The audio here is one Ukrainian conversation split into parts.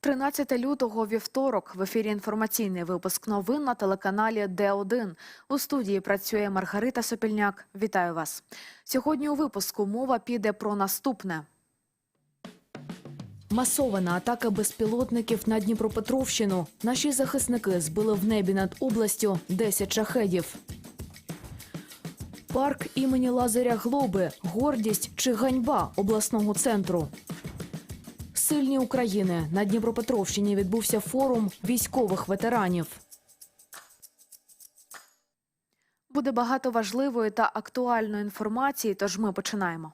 13 лютого вівторок в ефірі інформаційний випуск новин на телеканалі Д1. У студії працює Маргарита Сопільняк. Вітаю вас. Сьогодні у випуску мова піде про наступне. Масована атака безпілотників на Дніпропетровщину. Наші захисники збили в небі над областю 10 шахедів. Парк імені Лазаря Глоби. Гордість чи ганьба обласного центру. Сильні України на Дніпропетровщині відбувся форум військових ветеранів. Буде багато важливої та актуальної інформації, тож ми починаємо.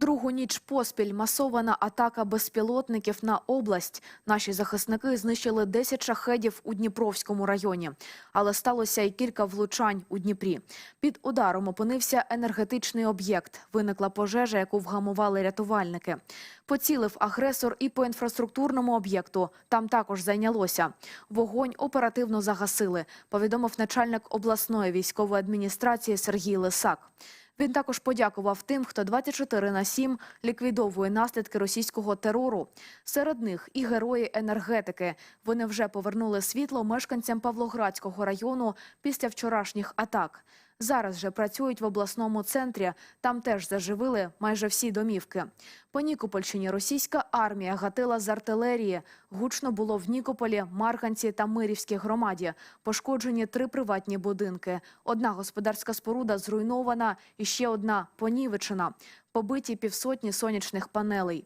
Другу ніч поспіль масована атака безпілотників на область. Наші захисники знищили 10 шахедів у Дніпровському районі, але сталося й кілька влучань у Дніпрі. Під ударом опинився енергетичний об'єкт. Виникла пожежа, яку вгамували рятувальники. Поцілив агресор і по інфраструктурному об'єкту. Там також зайнялося. Вогонь оперативно загасили. Повідомив начальник обласної військової адміністрації Сергій Лисак. Він також подякував тим, хто 24 на 7 ліквідовує наслідки російського терору. Серед них і герої енергетики. Вони вже повернули світло мешканцям Павлоградського району після вчорашніх атак. Зараз же працюють в обласному центрі. Там теж заживили майже всі домівки. По Нікопольщині російська армія гатила з артилерії. Гучно було в Нікополі, Марганці та Мирівській громаді. Пошкоджені три приватні будинки. Одна господарська споруда зруйнована, і ще одна понівечена. Побиті півсотні сонячних панелей.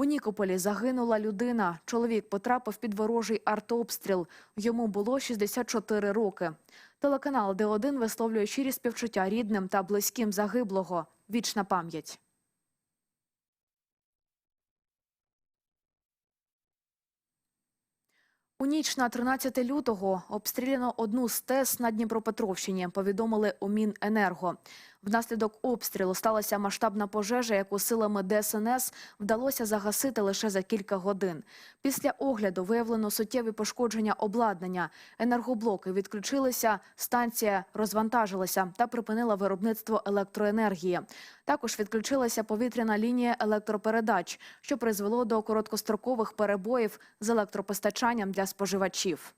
У Нікополі загинула людина. Чоловік потрапив під ворожий артобстріл. Йому було 64 роки. Телеканал Д1 висловлює щирі співчуття рідним та близьким загиблого. Вічна пам'ять. У ніч на 13 лютого обстріляно одну з ТЕС на Дніпропетровщині, повідомили у Міненерго. Внаслідок обстрілу сталася масштабна пожежа, яку силами ДСНС вдалося загасити лише за кілька годин. Після огляду виявлено суттєві пошкодження обладнання. Енергоблоки відключилися, станція розвантажилася та припинила виробництво електроенергії. Також відключилася повітряна лінія електропередач, що призвело до короткострокових перебоїв з електропостачанням для споживачів.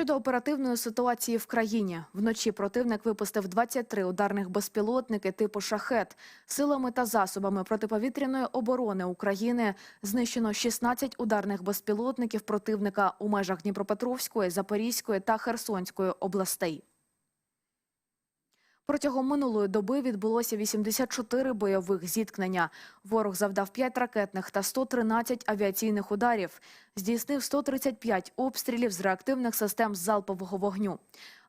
Щодо оперативної ситуації в країні, вночі противник випустив 23 ударних безпілотники типу «Шахет». Силами та засобами протиповітряної оборони України знищено 16 ударних безпілотників противника у межах Дніпропетровської, Запорізької та Херсонської областей. Протягом минулої доби відбулося 84 бойових зіткнення. Ворог завдав 5 ракетних та 113 авіаційних ударів. Здійснив 135 обстрілів з реактивних систем залпового вогню.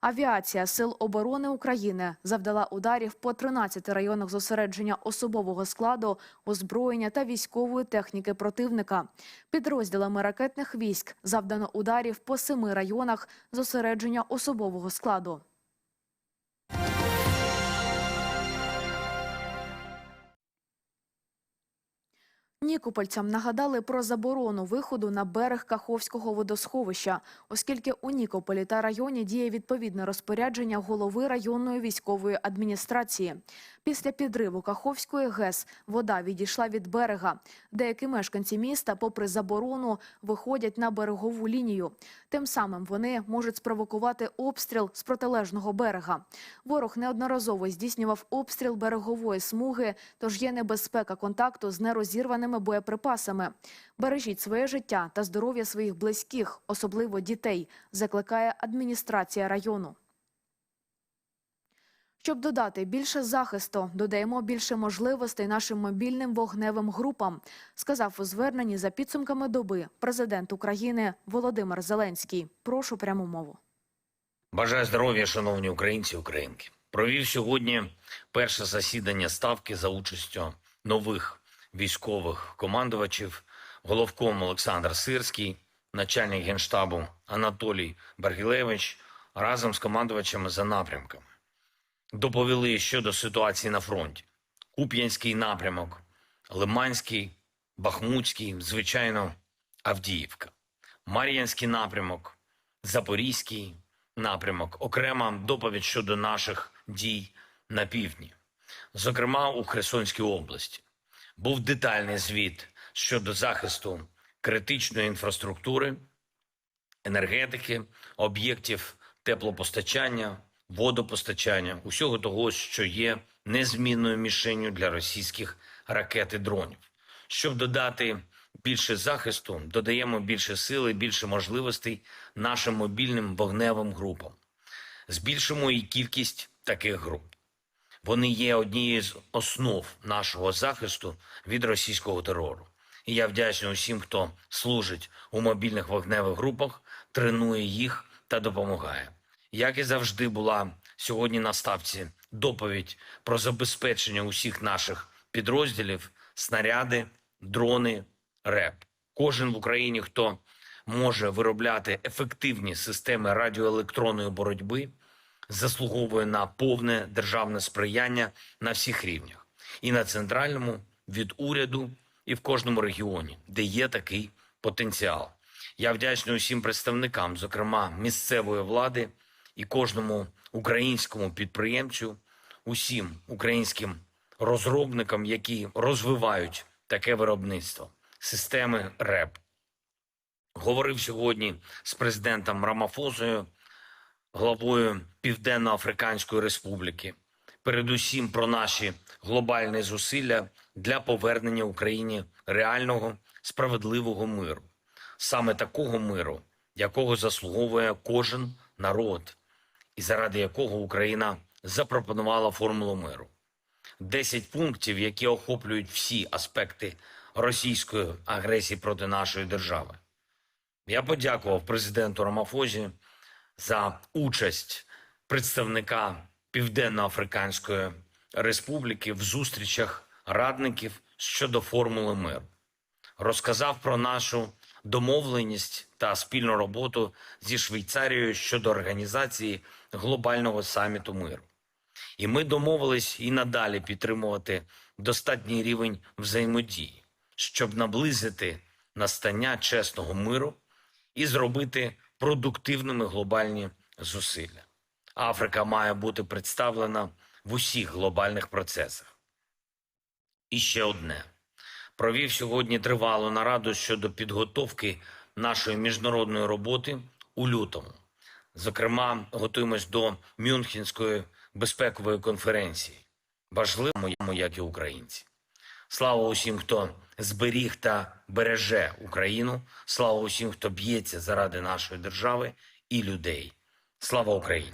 Авіація Сил оборони України завдала ударів по 13 районах зосередження особового складу, озброєння та військової техніки противника. Підрозділами ракетних військ завдано ударів по семи районах зосередження особового складу. Нікопольцям нагадали про заборону виходу на берег Каховського водосховища, оскільки у Нікополі та районі діє відповідне розпорядження голови районної військової адміністрації. Після підриву Каховської ГЕС вода відійшла від берега. Деякі мешканці міста, попри заборону, виходять на берегову лінію. Тим самим вони можуть спровокувати обстріл з протилежного берега. Ворог неодноразово здійснював обстріл берегової смуги, тож є небезпека контакту з нерозірваними боєприпасами. Бережіть своє життя та здоров'я своїх близьких, особливо дітей, закликає адміністрація району. Щоб додати більше захисту, додаємо більше можливостей нашим мобільним вогневим групам, сказав у зверненні за підсумками доби президент України Володимир Зеленський. Прошу пряму мову. Бажаю здоров'я, шановні українці українки. Провів сьогодні перше засідання ставки за участю нових військових командувачів, головком Олександр Сирський, начальник генштабу Анатолій Бергілевич разом з командувачами за напрямками. Доповіли щодо ситуації на фронті. Куп'янський напрямок, Лиманський, Бахмутський, звичайно, Авдіївка. Мар'їнський напрямок, Запорізький напрямок, окрема доповідь щодо наших дій на півдні, зокрема у Херсонській області. Був детальний звіт щодо захисту критичної інфраструктури, енергетики, об'єктів теплопостачання, водопостачання, усього того, що є незмінною мішенню для російських ракет і дронів. Щоб додати більше захисту, додаємо більше сили, більше можливостей нашим мобільним вогневим групам. Збільшимо і кількість таких груп. Вони є однією з основ нашого захисту від російського терору. І я вдячний усім, хто служить у мобільних вогневих групах, тренує їх та допомагає. Як і завжди була сьогодні на ставці доповідь про забезпечення усіх наших підрозділів, снаряди, дрони, РЕП. Кожен в Україні, хто може виробляти ефективні системи радіоелектронної боротьби, заслуговує на повне державне сприяння на всіх рівнях і на центральному від уряду, і в кожному регіоні, де є такий потенціал. Я вдячний усім представникам, зокрема місцевої влади і кожному українському підприємцю, усім українським розробникам, які розвивають таке виробництво, системи РЕП. Говорив сьогодні з президентом Рамафозою, главою Південно-Африканської Республіки, передусім про наші глобальні зусилля для повернення Україні реального справедливого миру, саме такого миру, якого заслуговує кожен народ, і заради якого Україна запропонувала формулу миру. 10 пунктів, які охоплюють всі аспекти російської агресії проти нашої держави. Я подякував президенту Рамафозі за участь представника Південно-Африканської Республіки в зустрічах радників щодо формули миру. Розказав про нашу домовленість та спільну роботу зі Швейцарією щодо організації глобального саміту миру. І ми домовились і надалі підтримувати достатній рівень взаємодії, щоб наблизити настання чесного миру і зробити продуктивними глобальні зусилля. Африка має бути представлена в усіх глобальних процесах. І ще одне. Провів сьогодні тривалу нараду щодо підготовки нашої міжнародної роботи у лютому. Зокрема, готуємось до Мюнхенської безпекової конференції. Важливо, як і українці. Слава усім, хто зберіг та береже Україну. Слава усім, хто б'ється заради нашої держави і людей. Слава Україні!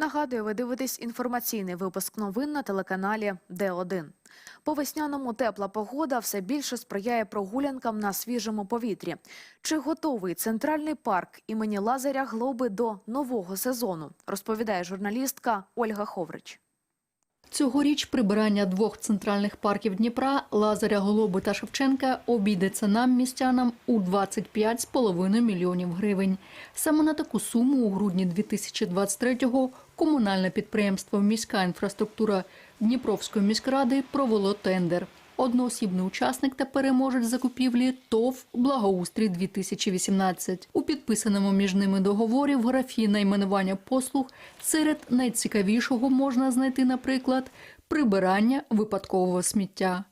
Нагадую, ви дивитесь інформаційний випуск новин на телеканалі Д1. По весняному тепла погода все більше сприяє прогулянкам на свіжому повітрі. Чи готовий центральний парк імені Лазаря Глоби до нового сезону? Розповідає журналістка Ольга Ховрич. Цьогоріч прибирання двох центральних парків Дніпра Лазаря Голоби та Шевченка обійдеться нам, містянам, у 25,5 мільйонів гривень. Саме на таку суму у грудні 2023-го комунальне підприємство Міська інфраструктура Дніпровської міськради провело тендер Одноосібний учасник та переможець закупівлі ТОВ Благоустрій 2018 У підписаному між ними договорі в графі найменування послуг серед найцікавішого можна знайти, наприклад, прибирання випадкового сміття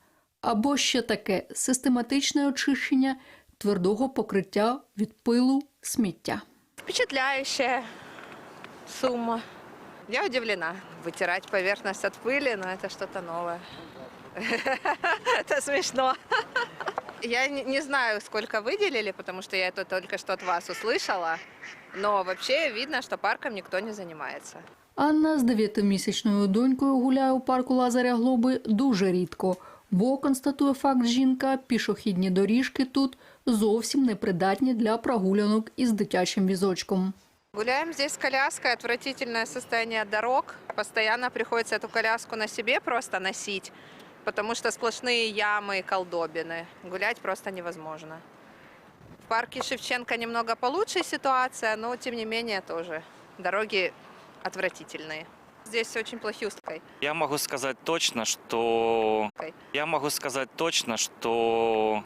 або ще таке систематичне очищення твердого покриття від пилу сміття. Впечатляющая сумма. Я удивлена. Вытирать поверхность от пыли, но это что-то новое. Это смешно. Я не не знаю, сколько выделили, потому что я это только что от вас услышала. Но вообще видно, что парком никто не занимается. Анна з дев'ятимісячною донькою гуляє у парку Лазаря Глоби дуже рідко, бо констатує факт жінка, пішохідні доріжки тут зовсім непридатні для прогулянок із дитячим візочком. Гуляем здесь с коляской, отвратительное состояние дорог. Постоянно приходится эту коляску на себе просто носить, Потому что сплошные ямы и колдобины. Гулять просто невозможно. В парке Шевченко немного получше ситуация, но тем не менее тоже дороги отвратительные. Здесь очень плохие уступки. Я могу сказать точно, что я могу сказать точно, что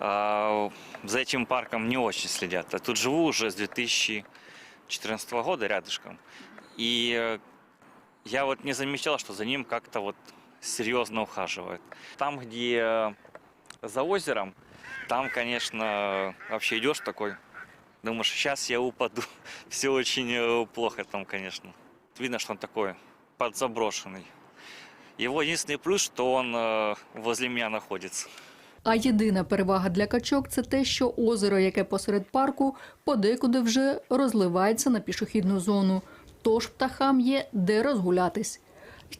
а, за этим парком не очень следят. Я тут живу уже с 2014 года рядышком, и э, я вот не замечал, что за ним как-то вот серьезно ухаживают. Там, где э, за озером, там, конечно, вообще идешь такой, думаешь, сейчас я упаду. Все очень э, плохо там, конечно. Видно, что он такой подзаброшенный. Его единственный плюс, что он э, возле меня находится. А єдина перевага для качок це те, що озеро, яке посеред парку, подекуди вже розливається на пішохідну зону. Тож птахам є де розгулятись.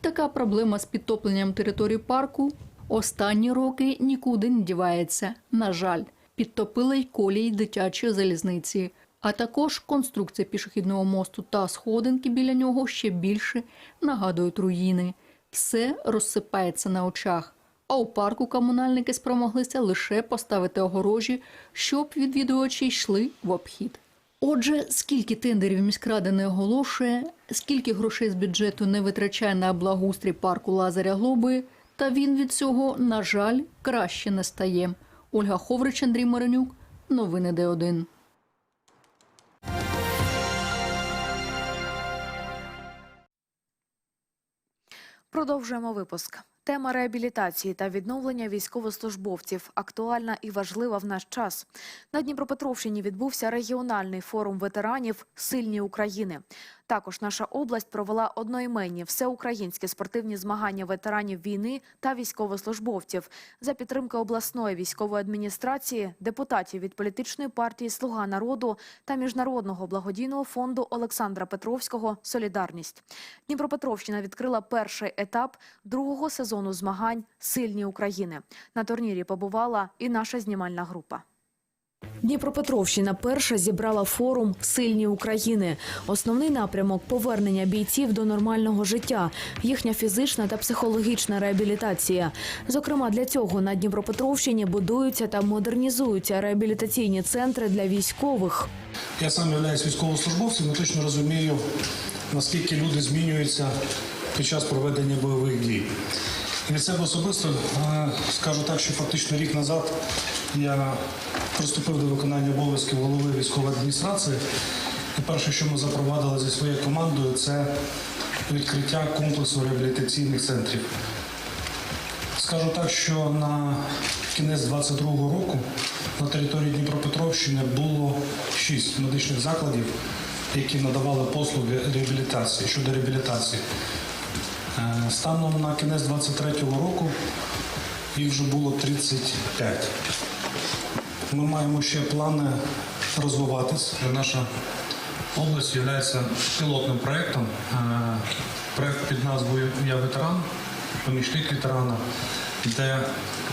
Така проблема з підтопленням території парку останні роки нікуди не дівається. На жаль, підтопили й колії дитячої залізниці. А також конструкція пішохідного мосту та сходинки біля нього ще більше нагадують руїни. Все розсипається на очах. А у парку комунальники спромоглися лише поставити огорожі, щоб відвідувачі йшли в обхід. Отже, скільки тендерів міськрада не оголошує, скільки грошей з бюджету не витрачає на благоустрій парку Лазаря Глоби, та він від цього, на жаль, краще не стає. Ольга Ховрич, Андрій Маринюк, новини Д1. Продовжуємо випуск. Тема реабілітації та відновлення військовослужбовців актуальна і важлива в наш час. На Дніпропетровщині відбувся регіональний форум ветеранів Сильні України. Також наша область провела одноіменні всеукраїнські спортивні змагання ветеранів війни та військовослужбовців за підтримки обласної військової адміністрації, депутатів від політичної партії Слуга народу та міжнародного благодійного фонду Олександра Петровського Солідарність. Дніпропетровщина відкрила перший етап другого сезону змагань Сильні України. На турнірі побувала і наша знімальна група. Дніпропетровщина перша зібрала форум Сильні України. Основний напрямок повернення бійців до нормального життя, їхня фізична та психологічна реабілітація. Зокрема, для цього на Дніпропетровщині будуються та модернізуються реабілітаційні центри для військових. Я сам являюсь військовослужбовцем і точно розумію, наскільки люди змінюються під час проведення бойових дій. Від себе особисто е, скажу так, що фактично рік назад я приступив до виконання обов'язків голови військової адміністрації. І перше, що ми запровадили зі своєю командою, це відкриття комплексу реабілітаційних центрів. Скажу так, що на кінець 22-го року на території Дніпропетровщини було шість медичних закладів, які надавали послуги реабілітації щодо реабілітації. Е, Станом на кінець 23-го року їх вже було 35. Ми маємо ще плани розвиватись. Наша область є пілотним проєктом. Е, Проєкт під назвою Я ветеран, помічник ветерана, де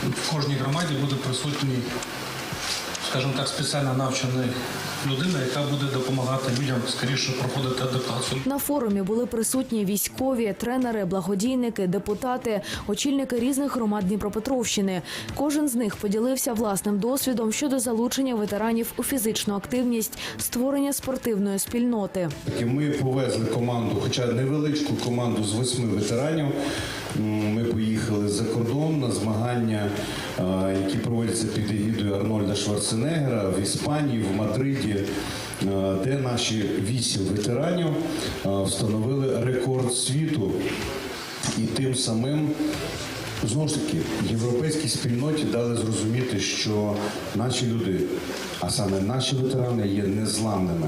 в кожній громаді буде присутній, скажімо так, спеціально навчена людина, яка буде допомагати людям скоріше проходити адаптацію. На форумі були присутні військові, тренери, благодійники, депутати, очільники різних громад Дніпропетровщини. Кожен з них поділився власним досвідом щодо залучення ветеранів у фізичну активність, створення спортивної спільноти. Ми повезли команду, хоча невеличку команду з восьми ветеранів. Ми поїхали за кордон на змагання, які проводяться під егідою Арнольда Шварценеггера в Іспанії, в Мадриді, де наші вісім ветеранів встановили рекорд світу і тим самим. Знову ж таки, європейській спільноті дали зрозуміти, що наші люди, а саме наші ветерани, є незламними.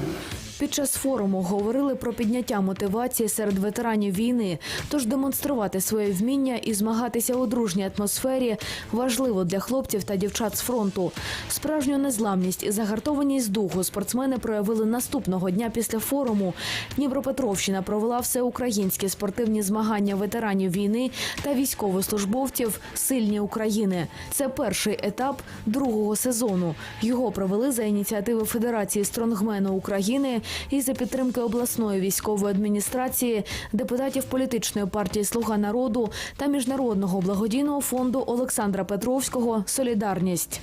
Під час форуму говорили про підняття мотивації серед ветеранів війни. Тож демонструвати своє вміння і змагатися у дружній атмосфері важливо для хлопців та дівчат з фронту. Справжню незламність і загартованість духу спортсмени проявили наступного дня після форуму. Дніпропетровщина провела всеукраїнські спортивні змагання ветеранів війни та військовослужбовців Сильні України. Це перший етап другого сезону. Його провели за ініціативи Федерації стронгмену України і за підтримки обласної військової адміністрації, депутатів політичної партії Слуга народу та міжнародного благодійного фонду Олександра Петровського Солідарність.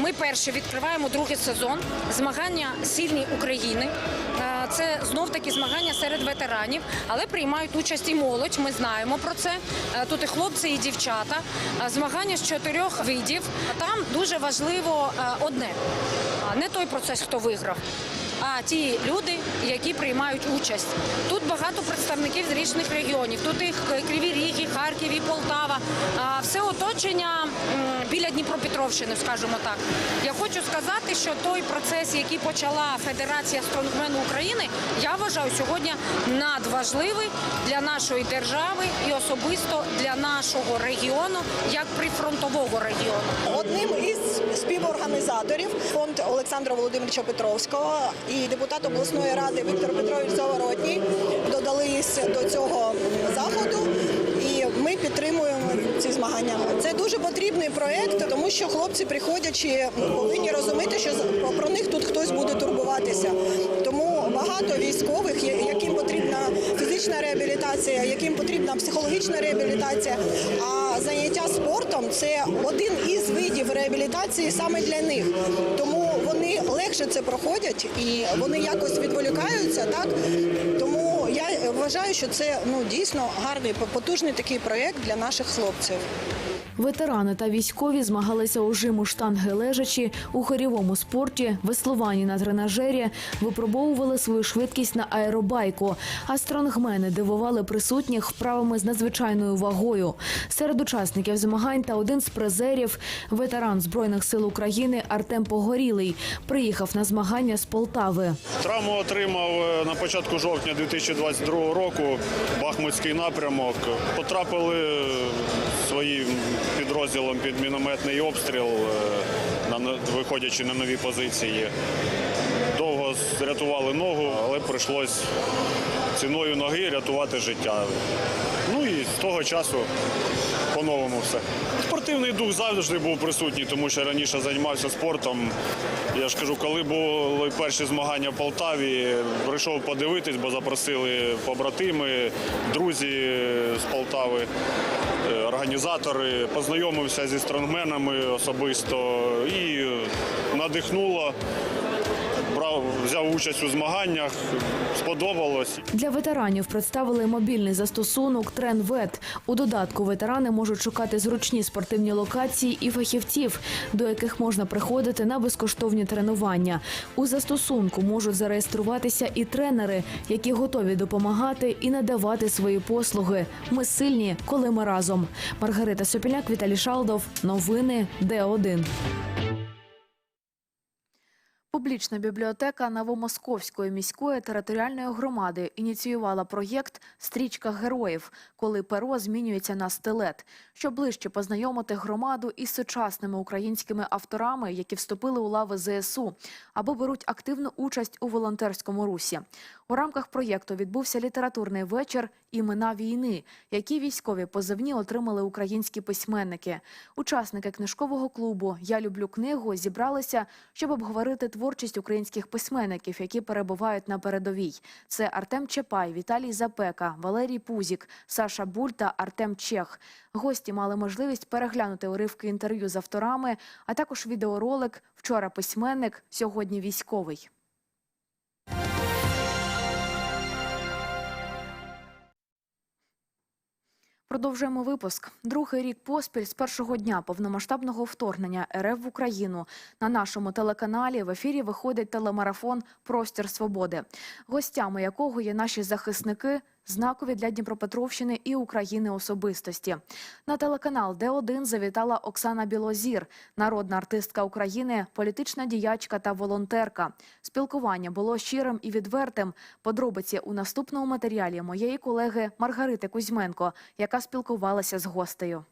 Ми перші відкриваємо другий сезон змагання сильні України. Е, Це знов таки змагання серед ветеранів, але приймають участь і молодь. Ми знаємо про це. Е, Тут і хлопці, і дівчата. Е, Змагання з чотирьох видів. Там дуже важливо одне: не той процес, хто виграв. А ті люди, які приймають участь. Тут багато представників з різних регіонів. Тут і Криві Ріг, Харків, і Полтава. Все оточення біля Дніпропетровщини, скажімо так. Я хочу сказати, що той процес, який почала Федерація стронгмену України, я вважаю сьогодні надважливий для нашої держави і особисто для нашого регіону, як прифронтового регіону. Одним із співорганізаторів фонд Олександра Володимировича Петровського і депутат обласної ради Віктор Петрович Заворотній додались до цього заходу. І ми підтримуємо ці змагання. Це дуже потрібний проект, тому що хлопці, приходячи, повинні розуміти, що про них тут хтось буде турбуватися. Тому багато військових, яким потрібна фізична реабілітація, яким потрібна психологічна реабілітація. А заняття спортом це один із видів реабілітації саме для них. Тому легше це проходять і вони якось відволікаються. Так тому я вважаю, що це ну дійсно гарний потужний такий проєкт для наших хлопців. Ветерани та військові змагалися у жиму штанги лежачі, у хорівому спорті, веслуванні на тренажері, випробовували свою швидкість на аеробайку. А стронгмени дивували присутніх вправами з надзвичайною вагою. Серед учасників змагань та один з призерів, ветеран збройних сил України Артем Погорілий, приїхав на змагання з Полтави. Травму отримав е, на початку жовтня 2022 року. Бахмутський напрямок. Потрапили своїм підрозділом під мінометний обстріл, е, виходячи на нові позиції. Довго рятували ногу, але прийшлось ціною ноги рятувати життя. Ну того часу по-новому все. Спортивний дух завжди був присутній, тому що раніше займався спортом. Я ж кажу, коли були перші змагання в Полтаві, прийшов подивитись, бо запросили побратими, друзі з Полтави, е, організатори, познайомився зі стронгменами особисто і надихнуло. Участь у змаганнях, сподобалось. Для ветеранів представили мобільний застосунок Тренвет. У додатку ветерани можуть шукати зручні спортивні локації і фахівців, до яких можна приходити на безкоштовні тренування. У застосунку можуть зареєструватися і тренери, які готові допомагати і надавати свої послуги. Ми сильні, коли ми разом. Маргарита Сопіляк, Віталій Шалдов. Новини Д1. Публічна бібліотека Новомосковської міської територіальної громади ініціювала проєкт Стрічка героїв, коли перо змінюється на стилет, щоб ближче познайомити громаду із сучасними українськими авторами, які вступили у лави ЗСУ або беруть активну участь у волонтерському русі. У рамках проєкту відбувся літературний вечір Імена війни, які військові позивні отримали українські письменники. Учасники книжкового клубу Я люблю книгу зібралися, щоб обговорити творчість українських письменників, які перебувають на передовій. Це Артем Чепай, Віталій Запека, Валерій Пузік, Саша Буль та Артем Чех. Гості мали можливість переглянути уривки інтерв'ю з авторами, а також відеоролик Вчора письменник, сьогодні військовий. Продовжуємо випуск. Другий рік поспіль з першого дня повномасштабного вторгнення РФ в Україну на нашому телеканалі в ефірі виходить телемарафон Простір свободи, гостями якого є наші захисники, знакові для Дніпропетровщини і України особистості. На телеканал Д1 завітала Оксана Білозір, народна артистка України, політична діячка та волонтерка. Спілкування було щирим і відвертим. Подробиці у наступному матеріалі моєї колеги Маргарити Кузьменко, яка спілкувалася з гостею.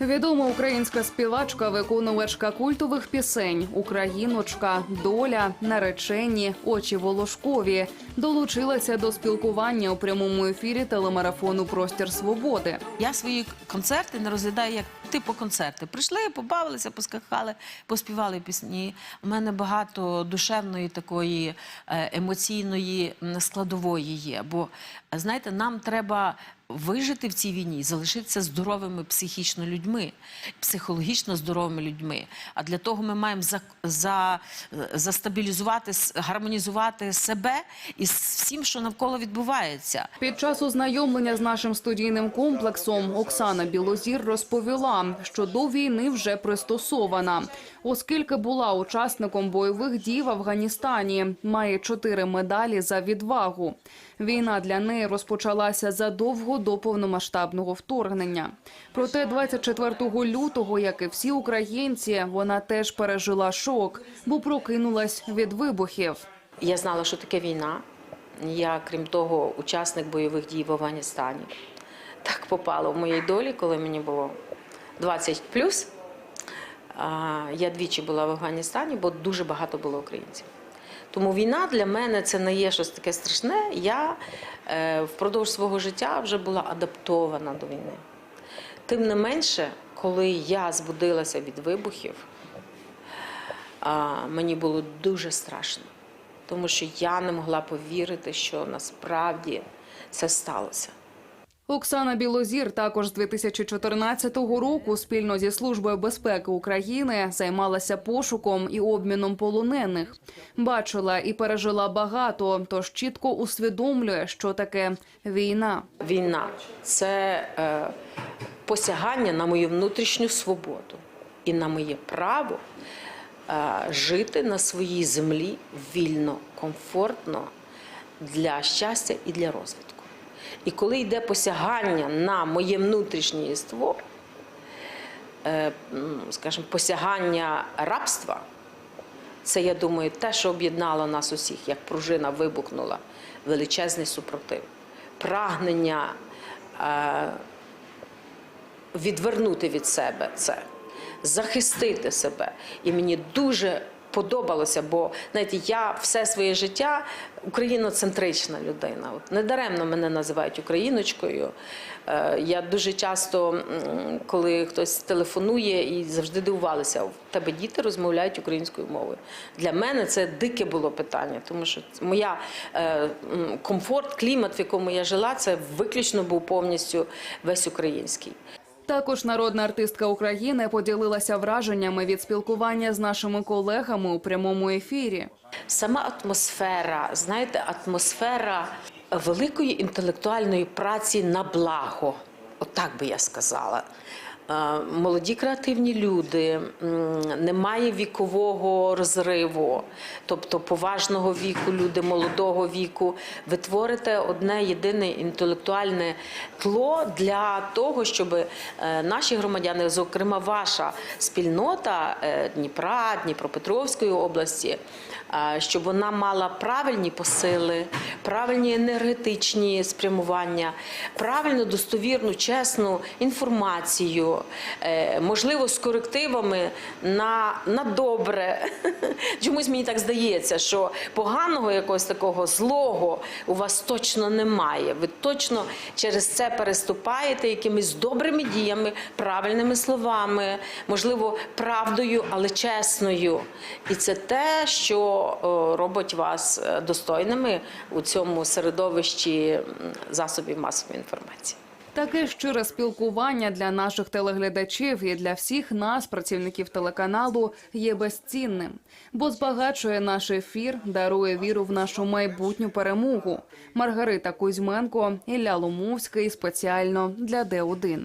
Відома українська співачка, виконувачка культових пісень, україночка, доля, наречені, очі волошкові долучилася до спілкування у прямому ефірі телемарафону Простір свободи. Я свої концерти не розглядаю як типу концерти. Прийшли, побавилися, поскакали, поспівали пісні. У мене багато душевної такої е, емоційної складової є. Бо знаєте, нам треба вижити в цій війні, залишитися здоровими психічно людьми, психологічно здоровими людьми. А для того ми маємо за, за, застабілізувати, гармонізувати себе і з всім, що навколо відбувається. Під час ознайомлення з нашим студійним комплексом Оксана Білозір розповіла, що до війни вже пристосована, оскільки була учасником бойових дій в Афганістані, має чотири медалі за відвагу. Війна для неї розпочалася задовго до повномасштабного вторгнення. Проте 24 лютого, як і всі українці, вона теж пережила шок, бо прокинулась від вибухів. Я знала, що таке війна. Я, крім того, учасник бойових дій в Афганістані. Так попало в моїй долі, коли мені було 20 плюс. Я двічі була в Афганістані, бо дуже багато було українців. Тому війна для мене це не є щось таке страшне. Я е, впродовж свого життя вже була адаптована до війни. Тим не менше, коли я збудилася від вибухів, мені було дуже страшно, тому що я не могла повірити, що насправді це сталося. Оксана Білозір також з 2014 року спільно зі службою безпеки України займалася пошуком і обміном полонених. Бачила і пережила багато, тож чітко усвідомлює, що таке війна. Війна це е, посягання на мою внутрішню свободу і на моє право е, жити на своїй землі вільно, комфортно для щастя і для розвитку. І коли йде посягання на моє внутрішнє єство, е, скажімо, посягання рабства, це, я думаю, те, що об'єднало нас усіх, як пружина вибухнула, величезний супротив, прагнення е, відвернути від себе це, захистити себе. І мені дуже подобалося, бо знаєте, я все своє життя україноцентрична людина. От недаремно мене називають україночкою. Е, Я дуже часто, коли хтось телефонує і завжди дивувалися, в тебе діти розмовляють українською мовою. Для мене це дике було питання, тому що моя е, комфорт, клімат, в якому я жила, це виключно був повністю весь український. Також народна артистка України поділилася враженнями від спілкування з нашими колегами у прямому ефірі. Сама атмосфера, знаєте, атмосфера великої інтелектуальної праці на благо. Отак би я сказала. Молоді креативні люди, немає вікового розриву, тобто поважного віку, люди молодого віку. Ви творите одне єдине інтелектуальне тло для того, щоб е, наші громадяни, зокрема ваша спільнота е, Дніпра, Дніпропетровської області, щоб вона мала правильні посили, правильні енергетичні спрямування, правильну, достовірну, чесну інформацію, е, можливо, з корективами на, на добре. Чомусь мені так здається, що поганого якогось такого злого у вас точно немає. Ви точно через це переступаєте якимись добрими діями, правильними словами, можливо, правдою, але чесною. І це те, що о, робить вас е, достойними у цьому середовищі засобів масової інформації. Таке щире спілкування для наших телеглядачів і для всіх нас, працівників телеканалу, є безцінним, бо збагачує наш ефір, дарує віру в нашу майбутню перемогу. Маргарита Кузьменко, Ілля Ломовський спеціально для Д1.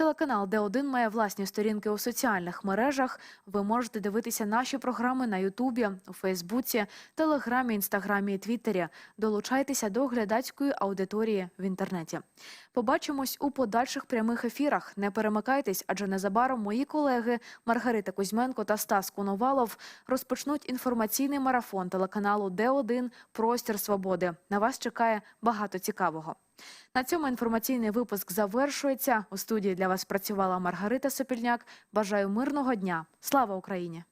Телеканал Д1 має власні сторінки у соціальних мережах. Ви можете дивитися наші програми на Ютубі, у Фейсбуці, Телеграмі, Інстаграмі і Твіттері. Долучайтеся до глядацької аудиторії в інтернеті. Побачимось у подальших прямих ефірах. Не перемикайтесь, адже незабаром мої колеги Маргарита Кузьменко та Стас Коновалов розпочнуть інформаційний марафон телеканалу Д1 Простір Свободи. На вас чекає багато цікавого. На цьому інформаційний випуск завершується. У студії для вас працювала Маргарита Сопільняк. Бажаю мирного дня. Слава Україні!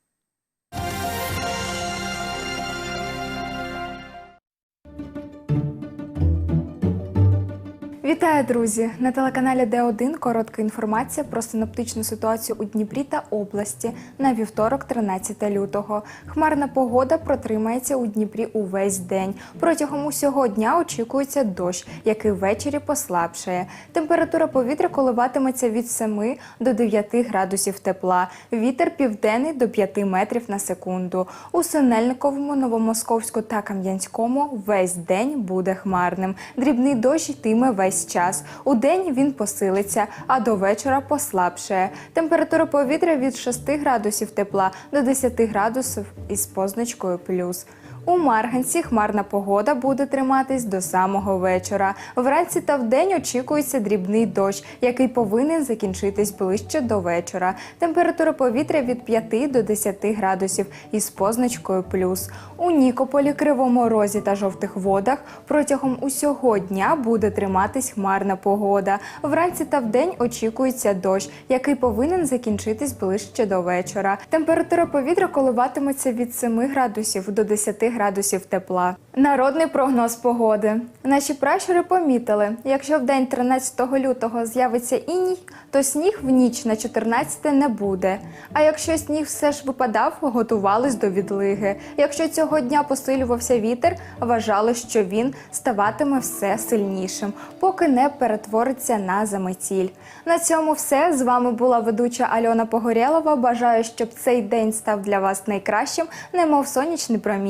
Вітаю, друзі! На телеканалі Д1 коротка інформація про синоптичну ситуацію у Дніпрі та області на вівторок, 13 лютого. Хмарна погода протримається у Дніпрі увесь день. Протягом усього дня очікується дощ, який ввечері послабшає. Температура повітря коливатиметься від 7 до 9 градусів тепла. Вітер південний до 5 метрів на секунду. У Синельниковому, Новомосковську та Кам'янському весь день буде хмарним. Дрібний дощ йтиме весь час. У день він посилиться, а до вечора послабшає. Температура повітря від 6 градусів тепла до 10 градусів із позначкою плюс. У Марганці хмарна погода буде триматись до самого вечора. Вранці та вдень очікується дрібний дощ, який повинен закінчитись ближче до вечора. Температура повітря від 5 до 10 градусів із позначкою плюс. У Нікополі, Кривому Розі та жовтих водах протягом усього дня буде триматись хмарна погода. Вранці та вдень очікується дощ, який повинен закінчитись ближче до вечора. Температура повітря коливатиметься від 7 градусів до 10 градусів тепла. Народний прогноз погоди. Наші пращури помітили, якщо в день 13 лютого з'явиться іній, то сніг в ніч на 14 не буде. А якщо сніг все ж випадав, готувались до відлиги. Якщо цього дня посилювався вітер, вважали, що він ставатиме все сильнішим, поки не перетвориться на заметіль. На цьому все. З вами була ведуча Альона Погорєлова. Бажаю, щоб цей день став для вас найкращим, немов сонячний промінь.